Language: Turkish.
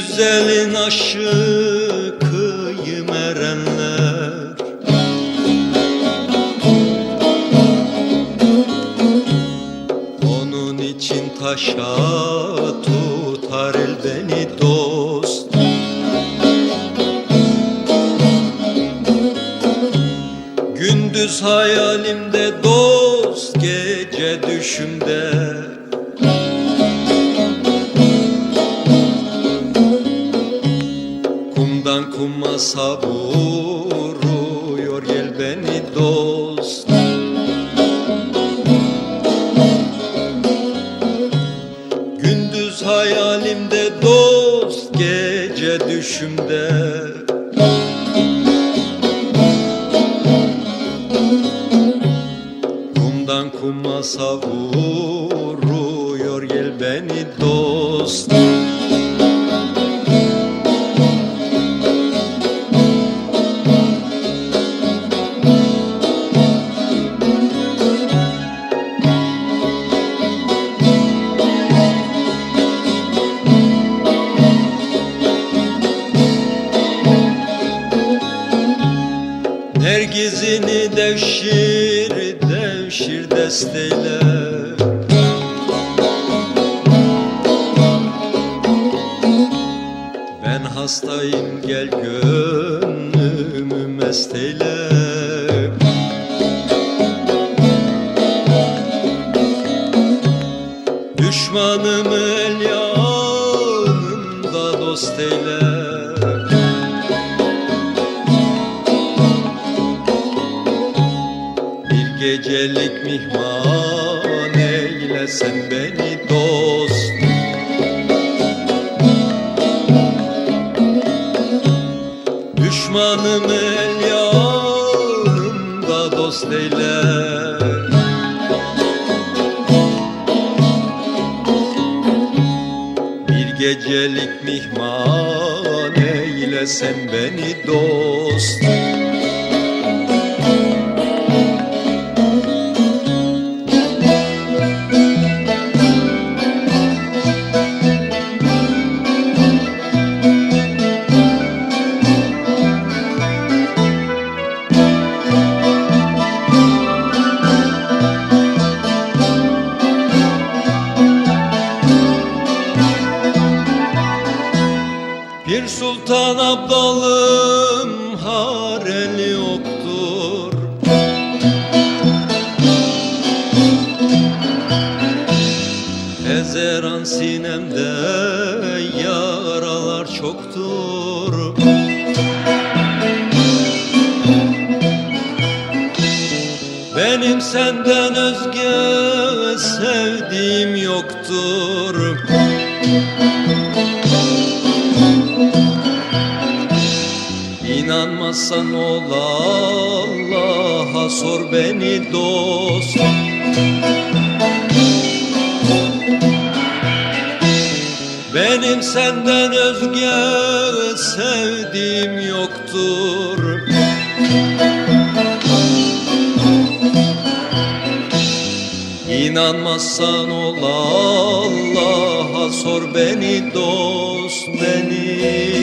güzelin aşıkıyım erenler Onun için taşa tutar el beni dost. Gündüz hayalimde dost gece düşümde Hayalimde dost gece düşümde. Kumdan kuma savuruyor gel beni dost Nergizini devşir, devşir desteyle. Ben hastayım gel gönlümü mest eyle Düşmanımı el yanımda dost eyle gecelik mihman eyle sen beni dost. Düşmanım el yanımda dost eyle. Bir gecelik mihman eyle sen beni dost sultan abdalım hareli yoktur. Ezeran sinemde yaralar çoktur. Benim senden özge sevdiğim yoktur İnanmazsan ol Allah'a sor beni dost. Benim senden özge sevdiğim yoktur. İnanmazsan ol Allah'a sor beni dost beni